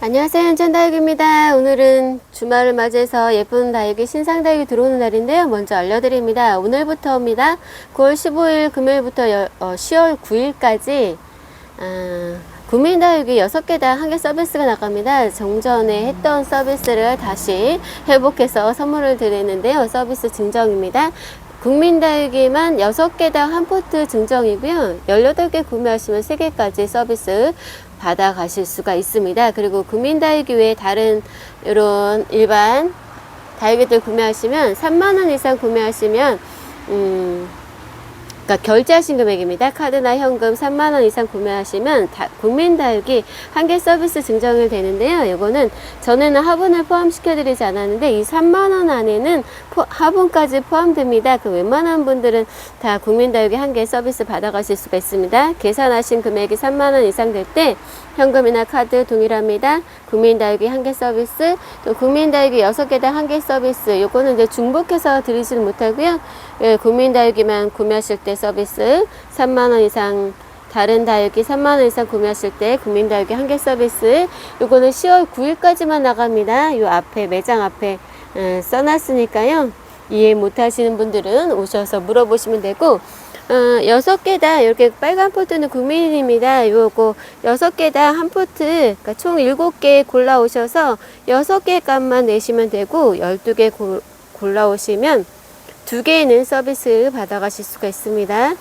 안녕하세요. 현천다육입니다. 오늘은 주말을 맞이해서 예쁜 다육이 신상 다육이 들어오는 날인데요. 먼저 알려드립니다. 오늘부터입니다. 9월 15일 금요일부터 여- 어, 10월 9일까지 아, 국민 다육이 6개당 한 개 서비스가 나갑니다. 정전에 했던 서비스를 다시 회복해서 선물을 드리는데요. 서비스 증정입니다. 국민 다육이만 6개당 한 포트 증정이고요. 18개 구매하시면 3개까지 서비스 받아 가실 수가 있습니다. 그리고 국민 다육이 외에 다른 이런 일반 다육이들 구매하시면 3만원 이상 구매하시면 음, 그러니까 결제하신 금액입니다. 카드나 현금 3만 원 이상 구매하시면 다, 국민 다육이 한 개 서비스 증정이 되는데요. 이거는 전에는 화분을 포함시켜 드리지 않았는데 이 3만 원 안에는 포, 화분까지 포함됩니다. 그 웬만한 분들은 다 국민 다육이 한 개 서비스 받아가실 수가 있습니다. 계산하신 금액이 3만 원 이상 될 때 현금이나 카드 동일합니다. 국민 다육이 한 개 서비스, 또 국민 다육이 여섯 개당 한 개 서비스. 요거는 이제 중복해서 드리지는 못하고요. 예, 국민 다육이만 구매하실 때 서비스 3만 원 이상 다른 다육이 3만 원 이상 구매하실 때 국민 다육이 한 개 서비스. 요거는 10월 9일까지만 나갑니다. 요 앞에 매장 앞에 예, 써놨으니까요. 이해 못하시는 분들은 오셔서 물어보시면 되고 어, 여섯 개다 이렇게 빨간 포트는 국민입니다. 요거 여섯 개다 한 포트, 그러니까 총 일곱 개 골라 오셔서 여섯 개 값만 내시면 되고 열두 개 골- 골라 오시면 두 개는 서비스 받아가실 수가 있습니다.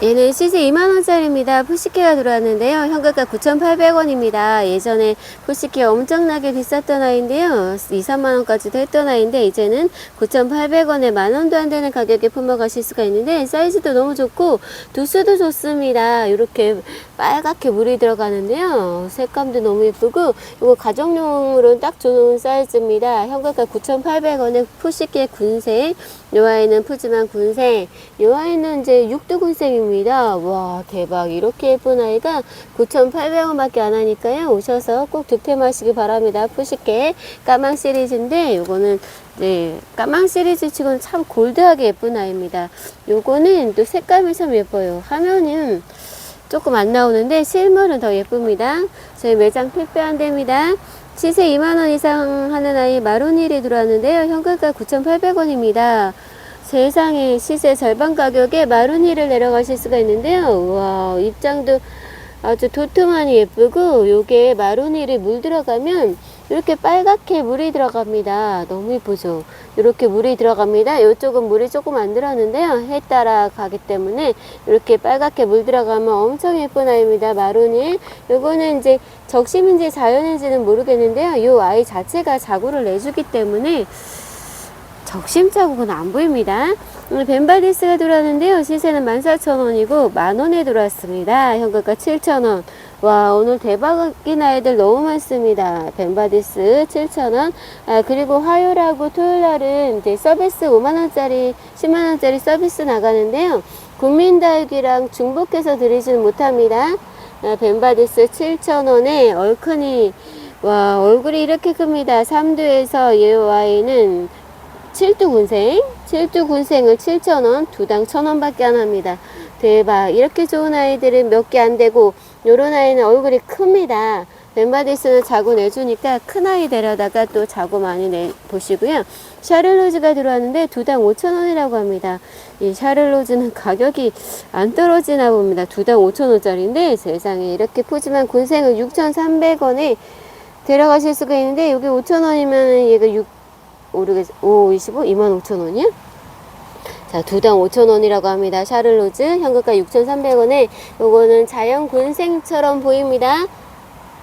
얘는 시세 2만원짜리입니다. 푸시케가 들어왔는데요. 현금가 9,800원입니다. 예전에 푸시케 엄청나게 비쌌던 아이인데요. 2, 3만원까지도 했던 아이인데, 이제는 9,800원에 만원도 안 되는 가격에 품어가실 수가 있는데, 사이즈도 너무 좋고, 도수도 좋습니다. 이렇게 빨갛게 물이 들어가는데요. 색감도 너무 예쁘고, 이거 가정용으로는 딱 좋은 사이즈입니다. 현금가 9,800원에 푸시케 군색, 요 아이는 푸짐한 군색, 요 아이는 이제 육두 군색입니다. 와, 대박. 이렇게 예쁜 아이가 9,800원 밖에 안 하니까요. 오셔서 꼭 득템하시기 바랍니다. 푸시케 까망 시리즈인데, 요거는 네, 까망 시리즈 치고는 참 골드하게 예쁜 아이입니다. 요거는 또 색감이 참 예뻐요. 화면은 조금 안 나오는데 실물은 더 예쁩니다. 저희 매장 필배한 데입니다. 시세 2만원 이상 하는 아이 마로닐이 들어왔는데요. 현금가 9,800원입니다. 세상에 시세 절반 가격에 마로니를 내려가실 수가 있는데요. 와 입장도 아주 도톰하니 예쁘고 요게 마로니를 물 들어가면 이렇게 빨갛게 물이 들어갑니다. 너무 예쁘죠? 이렇게 물이 들어갑니다. 이쪽은 물이 조금 안 들었는데요. 해 따라 가기 때문에 이렇게 빨갛게 물 들어가면 엄청 예쁜 아이입니다. 마로니. 요거는 이제 적심인지 자연인지는 모르겠는데요. 요 아이 자체가 자구를 내주기 때문에 적심 자국은 안 보입니다. 오늘 벤바디스가 들어왔는데요. 시세는 14,000원이고 만원에 들어왔습니다. 현금가 7,000원. 와 오늘 대박인 아이들 너무 많습니다. 벤바디스 7,000원. 아 그리고 화요일하고 토요일날은 이제 서비스 5만원짜리 10만원짜리 서비스 나가는데요. 국민다육이랑 중복해서 드리지는 못합니다. 아, 벤바디스 7,000원에 얼큰이 와 얼굴이 이렇게 큽니다. 3두에서 이 아이는 7두 군생, 7두 군생을 7,000원, 두당 1,000원밖에 안 합니다. 대박. 이렇게 좋은 아이들은 몇 개 안 되고, 요런 아이는 얼굴이 큽니다. 벤바디스는 자고 내주니까 큰 아이 데려다가 또 자고 많이 내 보시고요. 샤를로즈가 들어왔는데 두 당 5,000원이라고 합니다. 이 샤를로즈는 가격이 안 떨어지나 봅니다. 두 당 5,000원짜리인데 세상에 이렇게 푸짐한 군생을 6,300원에 데려가실 수가 있는데 여기 5,000원이면 얘가 6 모르겠, 5, 25, 2만 5천 원이요? 자, 두 당 5천 원이라고 합니다. 샤를로즈, 현금가 6,300원에, 요거는 자연 군생처럼 보입니다.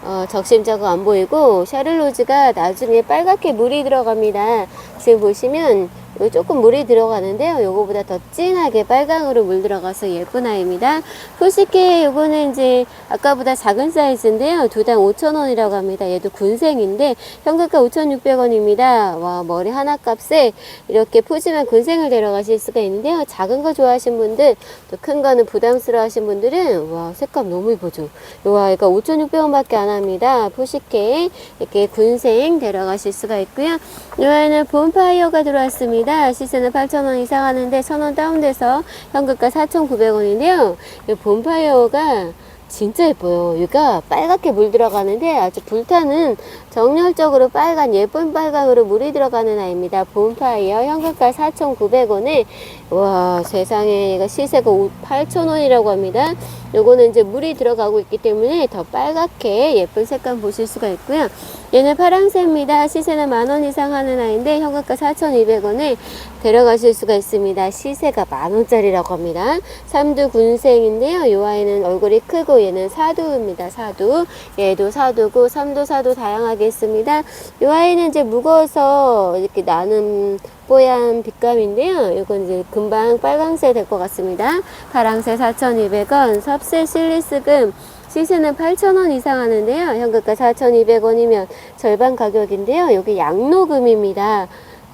어, 적심자가 안 보이고, 샤를로즈가 나중에 빨갛게 물이 들어갑니다. 지금 보시면, 여기 조금 물이 들어가는데요. 요거보다 더 진하게 빨강으로 물 들어가서 예쁜 아이입니다. 푸시케 요거는 이제 아까보다 작은 사이즈인데요. 두 당 5,000원이라고 합니다. 얘도 군생인데 현금가 5,600원입니다. 와 머리 하나 값에 이렇게 푸짐한 군생을 데려가실 수가 있는데요. 작은 거 좋아하시는 분들 또 큰 거는 부담스러워 하신 분들은 와 색감 너무 예쁘죠. 요 아이가 5,600원밖에 안 합니다. 푸시케 이렇게 군생 데려가실 수가 있고요. 요 아이는 본파이어가 들어왔습니다. 시세는 8,000원 이상 하는데 1,000원 다운돼서 현금가 4,900원인데요. 이 본파이어가 진짜 예뻐요. 여기가 빨갛게 물 들어가는데 아주 불타는 정열적으로 빨간 예쁜 빨강으로 물이 들어가는 아이입니다. 봄파이어 현금가 4,900원에 와 세상에 이거 시세가 8,000원이라고 합니다. 요거는 이제 물이 들어가고 있기 때문에 더 빨갛게 예쁜 색감 보실 수가 있고요. 얘는 파랑새입니다. 시세는 만원 이상 하는 아이인데 현금가 4,200원에 데려가실 수가 있습니다. 시세가 만 원짜리라고 합니다. 삼두 군생인데요. 이 아이는 얼굴이 크고 얘는 사두입니다. 사두. 얘도 사두고 삼두 사두 다양하게 있습니다. 이 아이는 이제 무거워서 이렇게 나는 뽀얀 빛감인데요. 이건 이제 금방 빨강새 될 것 같습니다. 파랑새 4,200원, 섭새 실리스금 시세는 8,000원 이상 하는데요. 현금가 4,200원이면 절반 가격인데요. 여기 양노금입니다.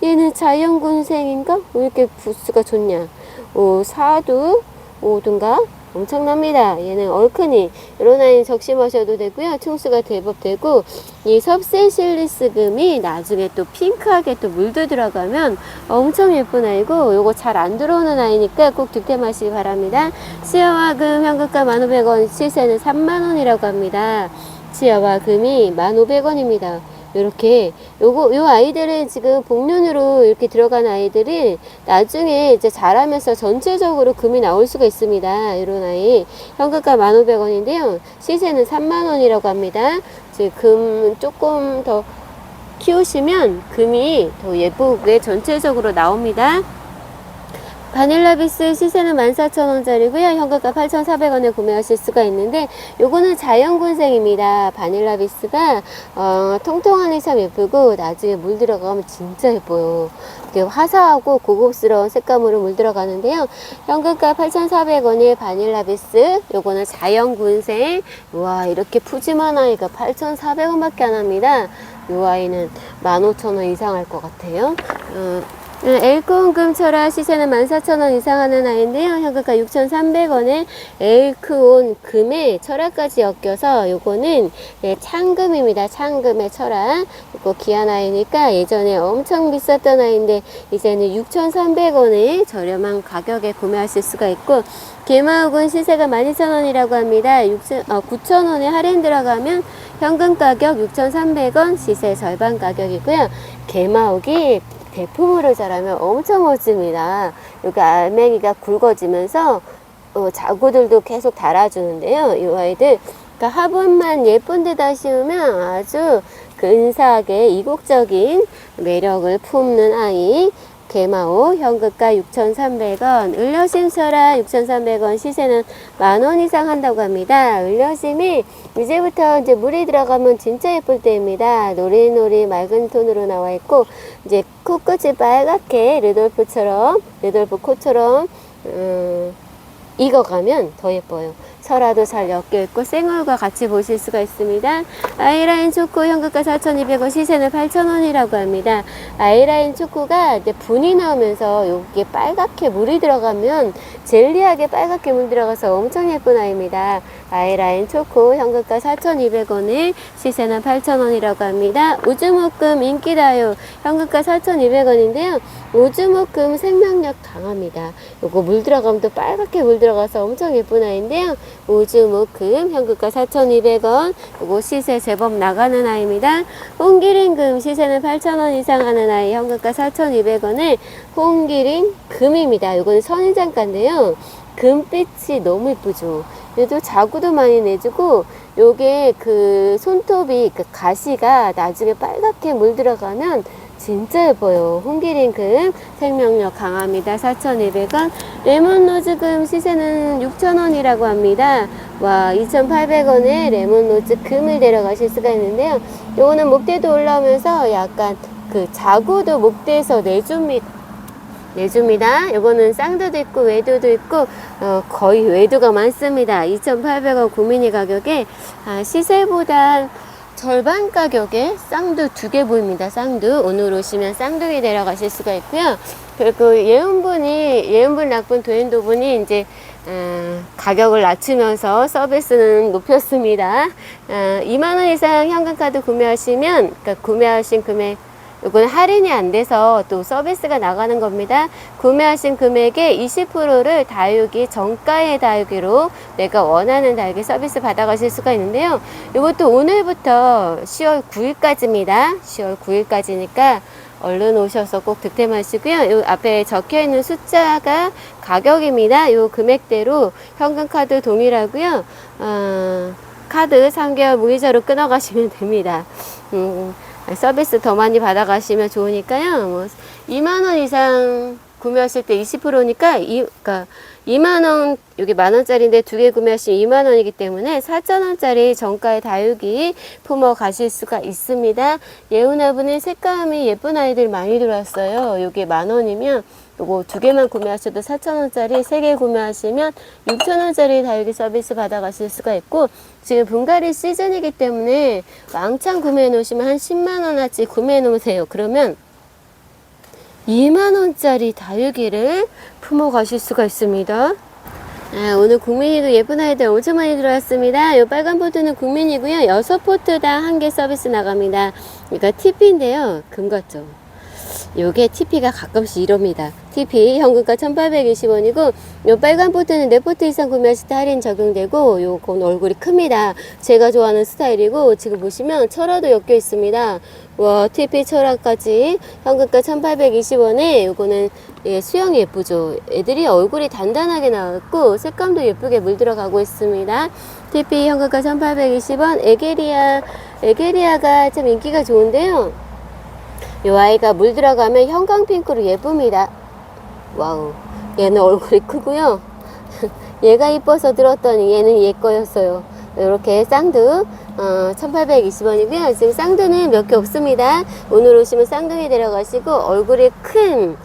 얘는 자연군생인가? 왜 이렇게 부스가 좋냐? 오, 사두, 오든가? 엄청납니다. 얘는 얼큰이. 이런 아이는 적심하셔도 되고요. 충수가 대법 되고, 이 섭세실리스금이 나중에 또 핑크하게 또 물도 들어가면 엄청 예쁜 아이고, 요거 잘 안 들어오는 아이니까 꼭 득템하시기 바랍니다. 시야와 금 현금가 1,500원, 시세는 3만원이라고 합니다. 치아와 금이 1,500원입니다. 이렇게 요거 요 아이들은 지금 복륜으로 이렇게 들어간 아이들이 나중에 이제 자라면서 전체적으로 금이 나올 수가 있습니다. 이런 아이 현금가 1,500원인데요. 시세는 3만 원이라고 합니다. 지금 금 조금 더 키우시면 금이 더 예쁘게 전체적으로 나옵니다. 바닐라비스 시세는 14,000원짜리고요. 현금가 8,400원에 구매하실 수가 있는데 요거는 자연군생입니다. 바닐라비스가 어, 통통하니 참 예쁘고 나중에 물 들어가면 진짜 예뻐요. 이게 화사하고 고급스러운 색감으로 물 들어가는데요. 현금가 8,400원에 바닐라비스 요거는 자연군생 와 이렇게 푸짐한 아이가 8,400원밖에 안 합니다. 요 아이는 15,000원 이상 할 것 같아요. 어, 엘크온 철화 시세는 14,000원 이상 하는 아이인데요. 현금가 6,300원에 엘크온 금에 철화까지 엮여서 요거는 네, 창금입니다. 창금의 철화. 이거 귀한 아이니까 예전에 엄청 비쌌던 아이인데 이제는 6,300원에 저렴한 가격에 구매하실 수가 있고 개마옥은 시세가 12,000원이라고 합니다. 6천, 어, 9,000원에 할인 들어가면 현금 가격 6,300원 시세 절반 가격이고요. 개마옥이 대품으로 자라면 엄청 멋집니다. 여기 알맹이가 굵어지면서 어, 자구들도 계속 달아주는데요. 이 아이들 그러니까 화분만 예쁜 데다 씌우면 아주 근사하게 이국적인 매력을 품는 아이 개마오 현금가 6,300원 을려심설아 6,300원 시세는 만 원 이상 한다고 합니다. 을려심이 이제부터 이제 물이 들어가면 진짜 예쁠 때입니다. 노리노리 맑은 톤으로 나와 있고 이제 코끝이 빨갛게 르돌프처럼 르돌프 코처럼 음, 익어가면 더 예뻐요. 설화도 잘 엮여 있고 생얼과 같이 보실 수가 있습니다. 아이라인 초코 현금가 4,200원 시세는 8,000원이라고 합니다. 아이라인 초코가 이제 분이 나오면서 여기에 빨갛게 물이 들어가면 젤리하게 빨갛게 물 들어가서 엄청 예쁜 아이입니다. 아이라인 초코 현금가 4,200원에 시세는 8,000원이라고 합니다. 우주목금 인기다요 현금가 4,200원인데요. 우주목금 생명력 강합니다. 요거 물 들어가면 또 빨갛게 물 들어가서 엄청 예쁜 아이인데요. 우주목금 현금가 4,200원. 요거 시세 제법 나가는 아이입니다. 홍기린금 시세는 8,000원 이상 하는 아이 현금가 4,200원에 홍기린 금입니다. 요거는 선인장가인데요. 금빛이 너무 예쁘죠. 얘도 자구도 많이 내주고 요게 그 손톱이 그 가시가 나중에 빨갛게 물 들어가면 진짜 예뻐요. 홍기린금 생명력 강합니다. 4,200원. 레몬로즈금 시세는 6,000원이라고 합니다. 와, 2,800원에 레몬로즈 금을 데려가실 수가 있는데요. 요거는 목대도 올라오면서 약간 그 자구도 목대에서 내줍니다. 내줍니다. 요거는 쌍두도 있고 외두도 있고 어, 거의 외두가 많습니다. 2,800원 구미니 가격에 아, 시세보다 절반 가격에 쌍두 두 개 보입니다. 쌍두 오늘 오시면 쌍둥이 데려가실 수가 있고요. 그리고 예은분이 예은분 낙분 도인도분이 이제 어, 가격을 낮추면서 서비스는 높였습니다. 어, 2만 원 이상 현금카드 구매하시면 그러니까 구매하신 금액 이건 할인이 안 돼서 또 서비스가 나가는 겁니다. 구매하신 금액의 20%를 다육이 정가의 다육이로 내가 원하는 다육이 서비스 받아가실 수가 있는데요. 이것도 오늘부터 10월 9일까지입니다. 10월 9일까지니까 얼른 오셔서 꼭 득템하시고요. 요 앞에 적혀 있는 숫자가 가격입니다. 요 금액대로 현금 카드 동일하고요. 어, 카드 3개월 무이자로 끊어가시면 됩니다. 음, 서비스 더 많이 받아가시면 좋으니까요. 뭐 2만 원 이상 구매하실 때 20%니까 이 그러니까 2만 원 여기 만 원짜리인데 두 개 구매하시면 2만 원이기 때문에 4천 원짜리 정가의 다육이 품어 가실 수가 있습니다. 예우나분은 색감이 예쁜 아이들 많이 들어왔어요. 요게 만 원이면 요거 두 개만 구매하셔도 4,000원짜리, 세 개 구매하시면 6,000원짜리 다육이 서비스 받아가실 수가 있고, 지금 분갈이 시즌이기 때문에 왕창 구매해 놓으시면 한 10만원어치 구매해 놓으세요. 그러면 2만원짜리 다육이를 품어 가실 수가 있습니다. 아, 오늘 국민이도 예쁜 아이들 엄청 많이 들어왔습니다. 요 빨간 포트는 국민이고요. 여섯 포트당 한개 서비스 나갑니다. 이거 TP인데요. 금 같죠? 요게 TP가 가끔씩 이럽니다. TP 현금가 1,820원이고 요 빨간 포트는 4포트 이상 구매하실 때 할인 적용되고 요건 얼굴이 큽니다. 제가 좋아하는 스타일이고 지금 보시면 철화도 엮여 있습니다. 와 TP 철화까지 현금가 1,820원에 요거는 예, 수영이 예쁘죠. 애들이 얼굴이 단단하게 나왔고 색감도 예쁘게 물들어가고 있습니다. TP 현금가 1,820원 에게리아 에게리아가 참 인기가 좋은데요. 이 아이가 물 들어가면 형광핑크로 예쁩니다. 와우. 얘는 얼굴이 크고요. 얘가 이뻐서 들었더니 얘는 얘 거였어요. 이렇게 쌍두 어, 1820원이고요. 지금 쌍두는 몇 개 없습니다. 오늘 오시면 쌍둥이 데려가시고 얼굴이 큰이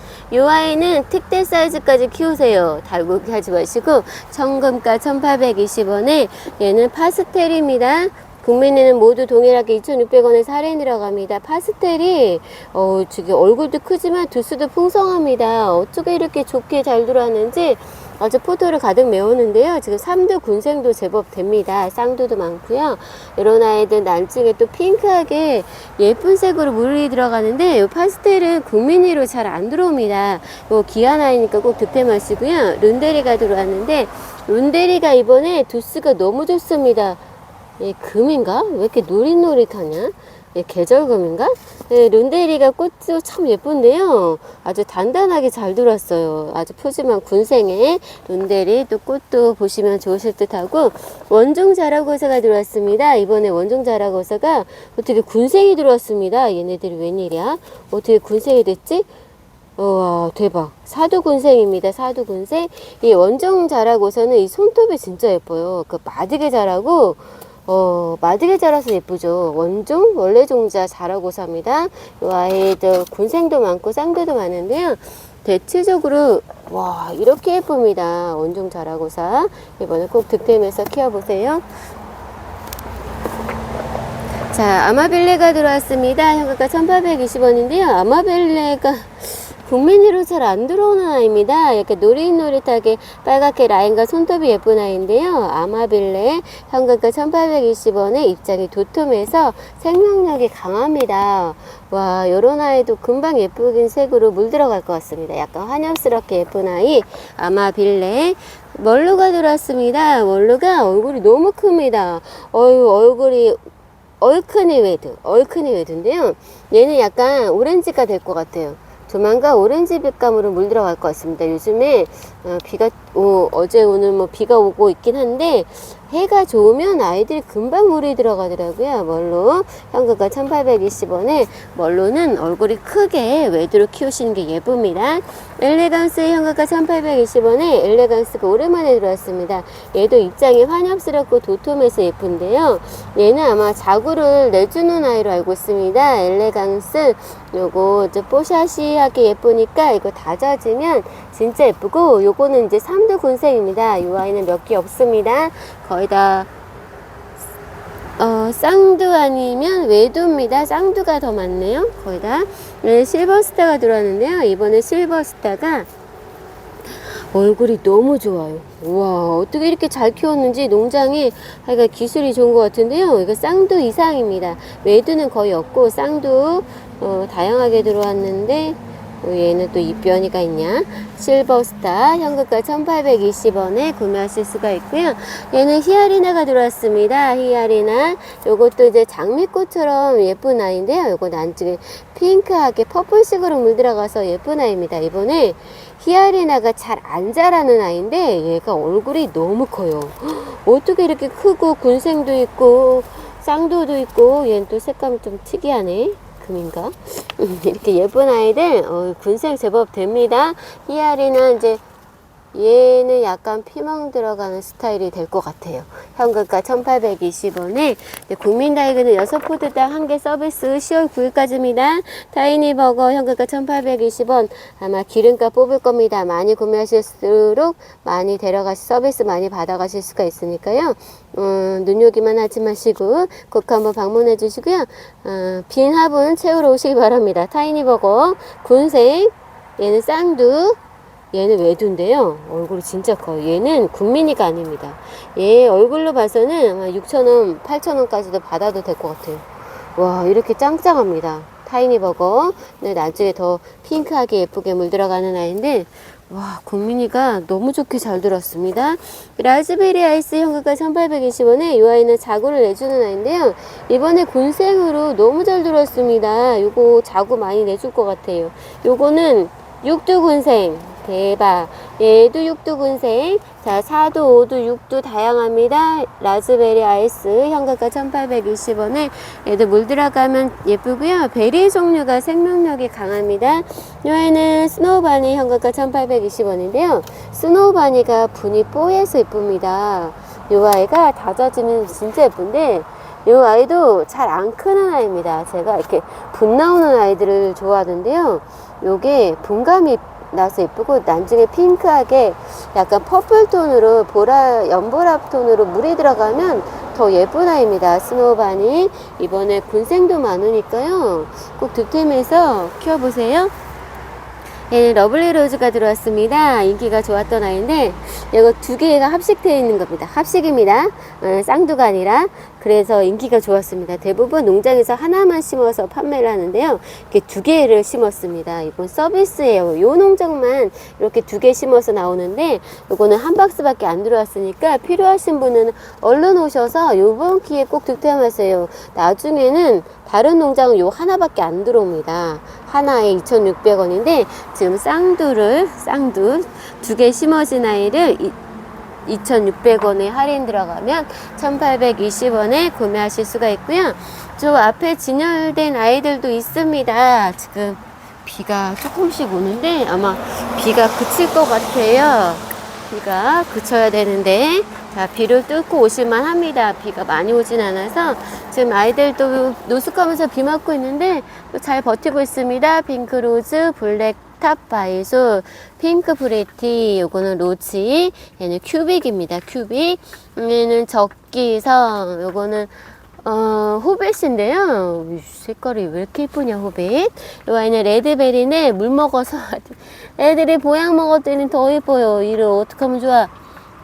아이는 특대 사이즈까지 키우세요. 달고 하지 마시고 청금가 1820원에 얘는 파스텔입니다. 국민에는 모두 동일하게 2,600원에서 할인 들어갑니다. 파스텔이 어, 저기 얼굴도 크지만 두수도 풍성합니다. 어떻게 이렇게 좋게 잘 들어왔는지 아주 포토를 가득 메우는데요. 지금 삼두 군생도 제법 됩니다. 쌍두도 많고요. 이런 아이들 난중에 또 핑크하게 예쁜 색으로 물이 들어가는데 이 파스텔은 국민이로 잘 안 들어옵니다. 요 귀한 아이니까 꼭 득템 하시고요. 룬데리가 들어왔는데 룬데리가 이번에 두수가 너무 좋습니다. 얘 금인가? 왜 이렇게 노릿노릿하냐? 얘 계절금인가? 예, 룬데리가 꽃도 참 예쁜데요. 아주 단단하게 잘 들어왔어요. 아주 푸짐한 군생에 룬데리 또 꽃도 보시면 좋으실 듯 하고 원종 자라고사가 들어왔습니다. 이번에 원종 자라고사가 어떻게 군생이 들어왔습니다. 얘네들이 웬일이야? 어떻게 군생이 됐지? 와 대박 사두군생입니다 사두군생 이 원종 자라고서는 이 손톱이 진짜 예뻐요 그 마디게 자라고 어 마디게 자라서 예쁘죠. 원종 원래 종자 자라고사입니다. 이 아이들 군생도 많고 쌍두도 많은데요. 대체적으로 와 이렇게 예쁩니다. 원종 자라고사. 이번에 꼭 득템해서 키워보세요. 자 아마빌레가 들어왔습니다. 현금가 1820원인데요. 아마빌레가 국민이로 잘 안 들어오는 아이입니다. 이렇게 노릿노릿하게 빨갛게 라인과 손톱이 예쁜 아이인데요. 아마빌레 현금가 1820원에 입장이 도톰해서 생명력이 강합니다. 와, 요런 아이도 금방 예쁘긴 색으로 물들어갈 것 같습니다. 약간 환엽스럽게 예쁜 아이 아마빌레 멀루가 들어왔습니다. 멀루가 얼굴이 너무 큽니다. 어유 얼굴이 얼큰이 웨드, 얼큰이 웨드인데요. 얘는 약간 오렌지가 될 것 같아요. 조만간 오렌지 빛감으로 물들어갈 것 같습니다. 요즘에 어, 비가 오, 어제 오늘 뭐 비가 오고 있긴 한데 해가 좋으면 아이들이 금방 물이 들어가더라고요. 멀로 현금가 1820원에 멀로는 얼굴이 크게 외두로 키우시는 게 예쁩니다. 엘레강스 현금가 1820원에 엘레강스가 오랜만에 들어왔습니다. 얘도 입장이 환엽스럽고 도톰해서 예쁜데요. 얘는 아마 자구를 내주는 아이로 알고 있습니다. 엘레강스 요거 이제 뽀샤시하게 예쁘니까 이거 다져지면 진짜 예쁘고 요거는 이제 삼두 군생입니다. 이 아이는 몇 개 없습니다. 거의 다 어, 쌍두 아니면 외두입니다. 쌍두가 더 많네요. 거의 다. 네, 실버스타가 들어왔는데요. 이번에 실버스타가 얼굴이 너무 좋아요. 우와, 어떻게 이렇게 잘 키웠는지 농장이 하여간 기술이 좋은 것 같은데요. 이거 쌍두 이상입니다. 외두는 거의 없고 쌍두 어, 다양하게 들어왔는데 어, 얘는 또 입변이가 있냐? 실버스타 현금가 1820원에 구매하실 수가 있고요. 얘는 히아리나가 들어왔습니다. 히아리나. 요것도 이제 장미꽃처럼 예쁜 아이인데요. 요거 안쪽에 핑크하게 퍼플색으로 물들어가서 예쁜 아이입니다. 이번에 히아리나가 잘 안 자라는 아이인데 얘가 얼굴이 너무 커요. 어떻게 이렇게 크고 군생도 있고 쌍도도 있고 얘는 또 색감이 좀 특이하네 금인가? 이렇게 예쁜 아이들 어, 군생 제법 됩니다. 히아리는 이제 얘는 약간 피멍 들어가는 스타일이 될 것 같아요. 현금가 1820원에 국민다이그는 6포드당 한 개 서비스 10월 9일까지입니다. 타이니버거 현금가 1820원 아마 기름값 뽑을 겁니다. 많이 구매하실수록 많이 데려가시 서비스 많이 받아가실 수가 있으니까요. 음, 눈요기만 하지 마시고 꼭 한번 방문해 주시고요. 어, 빈 화분 채우러 오시기 바랍니다. 타이니버거 군생 얘는 쌍두 얘는 외두인데요. 얼굴이 진짜 커요. 얘는 국민이가 아닙니다. 얘 얼굴로 봐서는 아마 6,000원, 8,000원까지도 받아도 될 것 같아요. 와, 이렇게 짱짱합니다. 타이니 버거. 근데 나중에 더 핑크하게 예쁘게 물들어가는 아이인데, 와, 국민이가 너무 좋게 잘 들었습니다. 라즈베리 아이스 현금가 1820원에 이 아이는 자구를 내주는 아이인데요. 이번에 군생으로 너무 잘 들었습니다. 요거 자구 많이 내줄 것 같아요. 요거는 육두군생. 대박. 얘도 육두군생. 자, 4도, 5도, 6도 다양합니다. 라즈베리 아이스 현금가 1820원에 얘도 물 들어가면 예쁘고요. 베리 종류가 생명력이 강합니다. 요에는 스노우바니 현금가 1820원인데요. 스노우바니가 분이 뽀얘서 예쁩니다. 요 아이가 다져지면 진짜 예쁜데 요 아이도 잘 안 크는 아이입니다. 제가 이렇게 분 나오는 아이들을 좋아하는데요. 요게 분감이 나서 예쁘고 나중에 핑크하게 약간 퍼플 톤으로 보라 연보라 톤으로 물이 들어가면 더 예쁜 아이입니다. 스노우바니 이번에 군생도 많으니까요. 꼭 득템해서 키워보세요. 얘는 러블리 로즈가 들어왔습니다. 인기가 좋았던 아이인데 이거 두 개가 합식되어 있는 겁니다. 합식입니다. 어, 쌍두가 아니라 그래서 인기가 좋았습니다. 대부분 농장에서 하나만 심어서 판매를 하는데요. 이렇게 두 개를 심었습니다. 이건 서비스예요. 요 농장만 이렇게 두 개 심어서 나오는데 이거는 한 박스밖에 안 들어왔으니까 필요하신 분은 얼른 오셔서 요번 기회에 꼭 득템하세요. 나중에는 다른 농장은 요 하나밖에 안 들어옵니다. 하나에 2,600원인데 지금 쌍두를 쌍두 두 개 심어진 아이를 2,600원에 할인 들어가면 1,820원에 구매하실 수가 있고요. 저 앞에 진열된 아이들도 있습니다. 지금 비가 조금씩 오는데 아마 비가 그칠 것 같아요. 비가 그쳐야 되는데 자 비를 뚫고 오실만 합니다. 비가 많이 오진 않아서 지금 아이들도 노숙하면서 비 맞고 있는데 또잘 버티고 있습니다. 핑크로즈, 블랙 탑 바이솔, 핑크 프레티, 요거는 로치, 얘는 큐빅입니다. 큐빅, 얘는 적기성, 요거는 어, 호빗인데요. 이 색깔이 왜 이렇게 예쁘냐, 호빗. 이 아이는 레드베리인데 물 먹어서 애들이 보양 먹었더니 더 예뻐요. 이를 어떻게 하면 좋아?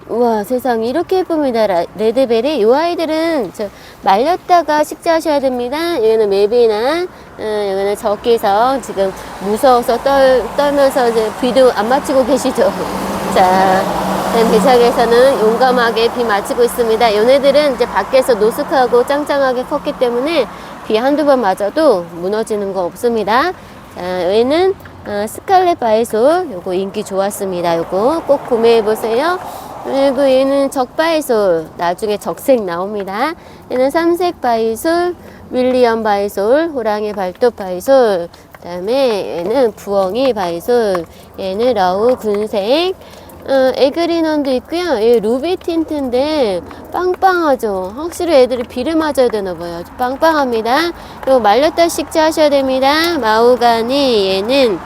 우와 세상 이렇게 예쁩니다 라- 레드베리 이 아이들은 저 말렸다가 식재하셔야 됩니다 얘는 맵이나 어, 여기는 적기성 지금 무서워서 떨, 떨면서 비도 안 맞추고 계시죠 자 대장에서는 용감하게 비 맞추고 있습니다. 얘네들은 이제 밖에서 노숙하고 짱짱하게 컸기 때문에 비 한두 번 맞아도 무너지는 거 없습니다. 자 얘는 어, 스칼렛 바이솔 요거 인기 좋았습니다. 요거 꼭 구매해 보세요. 그리고 얘는 적바이솔 나중에 적색 나옵니다. 얘는 삼색 바이솔 윌리엄 바이솔 호랑이 발톱 바이솔 그 다음에 얘는 부엉이 바이솔 얘는 러우 군색 어, 에그리넌도 있고요. 얘 루비 틴트인데 빵빵하죠. 확실히 애들이 비를 맞아야 되나 봐요. 아주 빵빵합니다. 그리고 말렸다 식재 하셔야 됩니다. 마우가니 얘는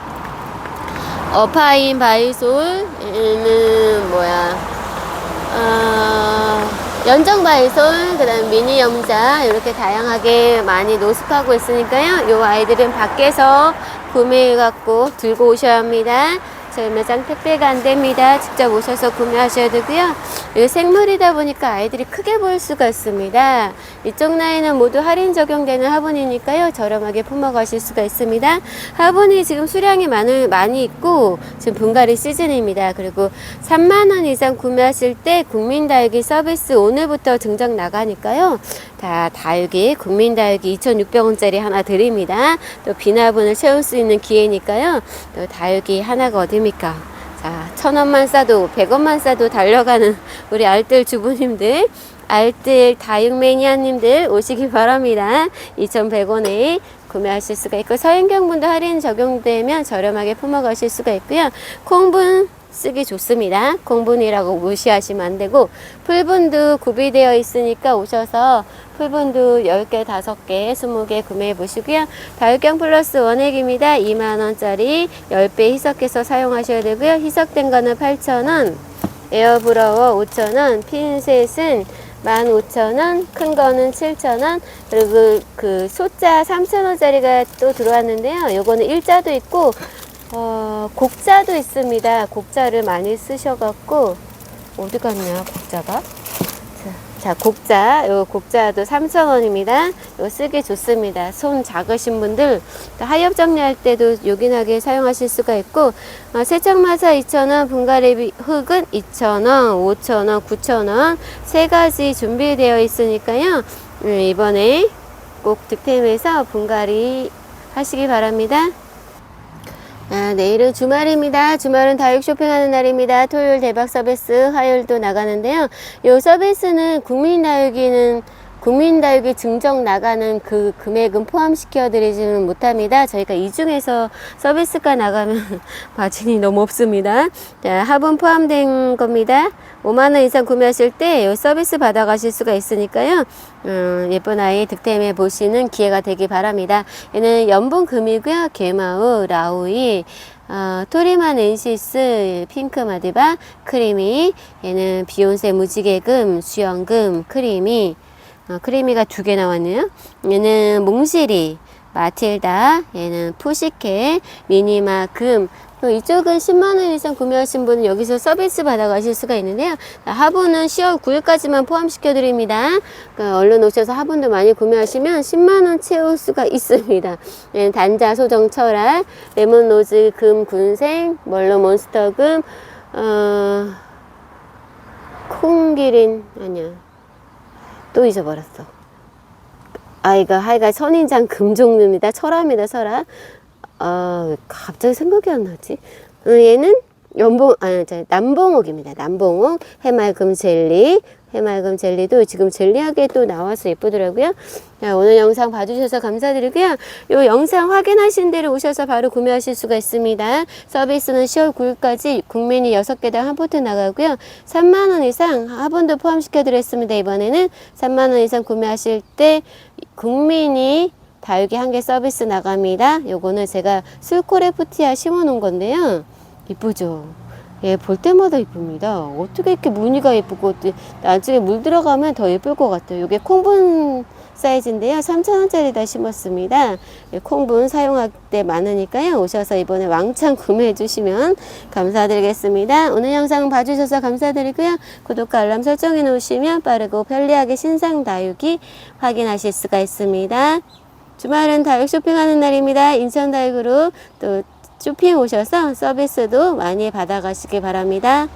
어파인 바이솔 얘는 뭐야 어, 연정 바이솔 그다음 미니 염자 이렇게 다양하게 많이 노숙하고 있으니까요 요 아이들은 밖에서 구매해 갖고 들고 오셔야 합니다 저희 매장 택배가 안 됩니다. 직접 오셔서 구매하셔야 되고요. 이거 생물이다 보니까 아이들이 크게 보일 수가 있습니다. 이쪽 나이는 모두 할인 적용되는 화분이니까요. 저렴하게 품어 가실 수가 있습니다. 화분이 지금 수량이 많을, 많이 있고 지금 분갈이 시즌입니다. 그리고 3만 원 이상 구매하실 때 국민다육이 서비스 오늘부터 증정 나가니까요. 다 다육이 국민다육이 2,600원짜리 하나 드립니다. 또 비나분을 채울 수 있는 기회니까요. 또 다육이 하나가 어딥니까? 자, 천 원만 싸도 백 원만 싸도 달려가는 우리 알뜰 주부님들, 알뜰 다육 매니아님들 오시기 바랍니다. 2,100원에 구매하실 수가 있고 서인경분도 할인 적용되면 저렴하게 품어 가실 수가 있고요. 콩분 쓰기 좋습니다. 콩분이라고 무시하시면 안 되고 풀분도 구비되어 있으니까 오셔서 풀분도 10개, 5개, 20개 구매해 보시고요. 다육경 플러스 원액입니다. 2만원짜리 10배 희석해서 사용하셔야 되고요. 희석된 거는 8,000원, 에어브라워 5,000원, 핀셋은 15,000원, 큰 거는 7,000원, 그리고 그 소자 3,000원짜리가 또 들어왔는데요. 요거는 일자도 있고, 어, 곡자도 있습니다. 곡자를 많이 쓰셔갖고, 어디 갔냐, 곡자가? 자, 자, 곡자, 요 곡자도 3,000원입니다. 요 쓰기 좋습니다. 손 작으신 분들, 또 하엽 정리할 때도 요긴하게 사용하실 수가 있고, 어, 세척마사 2,000원, 분갈이 흙은 2,000원, 5,000원, 9,000원, 세 가지 준비되어 있으니까요. 음, 이번에 꼭 득템해서 분갈이 하시기 바랍니다. 아, 내일은 주말입니다. 주말은 다육 쇼핑하는 날입니다. 토요일 대박 서비스, 화요일도 나가는데요. 요 서비스는 국민다육이는 국민다육이 증정 나가는 그 금액은 포함시켜 드리지는 못합니다. 저희가 이 중에서 서비스가 나가면 마진이 너무 없습니다. 자, 합은 포함된 겁니다. 5만원 이상 구매하실 때요 서비스 받아가실 수가 있으니까요. 음, 예쁜 아이 득템해 보시는 기회가 되기 바랍니다. 얘는 연분 금이고요. 게마우, 라우이, 어, 토리만 엔시스, 핑크 마디바, 크리미, 얘는 비욘세 무지개금, 수영금, 크리미, 어, 크리미가 두 개 나왔네요. 얘는 몽시리, 마틸다, 얘는 푸시케, 미니마 금. 또 이쪽은 10만원 이상 구매하신 분은 여기서 서비스 받아가실 수가 있는데요. 자, 화분은 10월 9일까지만 포함시켜 드립니다. 그러니까 얼른 오셔서 화분도 많이 구매하시면 10만원 채울 수가 있습니다. 얘는 단자 소정 철학, 레몬 로즈 금 군생, 멀로 몬스터 금, 어, 콩기린, 아니야. 또 잊어버렸어. 아이가 하여간 선인장 금종류입니다. 철화. 아, 왜 갑자기 생각이 안 나지? 어, 얘는 연봉, 저, 남봉옥입니다. 남봉옥, 해맑음 젤리. 해맑음 젤리도 지금 젤리하게 또 나와서 예쁘더라고요. 자, 오늘 영상 봐주셔서 감사드리고요. 요 영상 확인하신 대로 오셔서 바로 구매하실 수가 있습니다. 서비스는 10월 9일까지 국민이 6개당 한 포트 나가고요. 3만원 이상 화분도 포함시켜 드렸습니다. 이번에는 3만원 이상 구매하실 때 국민이 다육이 한 개 서비스 나갑니다. 요거는 제가 술코레프티아 심어 놓은 건데요. 이쁘죠? 예, 볼 때마다 이쁩니다. 어떻게 이렇게 무늬가 예쁘고, 또 나중에 물 들어가면 더 예쁠 것 같아요. 이게 콩분 사이즈인데요. 3,000원짜리 다 심었습니다. 예, 콩분 사용할 때 많으니까요. 오셔서 이번에 왕창 구매해 주시면 감사드리겠습니다. 오늘 영상 봐주셔서 감사드리고요. 구독과 알람 설정해 놓으시면 빠르고 편리하게 신상 다육이 확인하실 수가 있습니다. 주말은 다육 쇼핑하는 날입니다. 인천 다육으로 또 쇼핑 오셔서 서비스도 많이 받아가시기 바랍니다.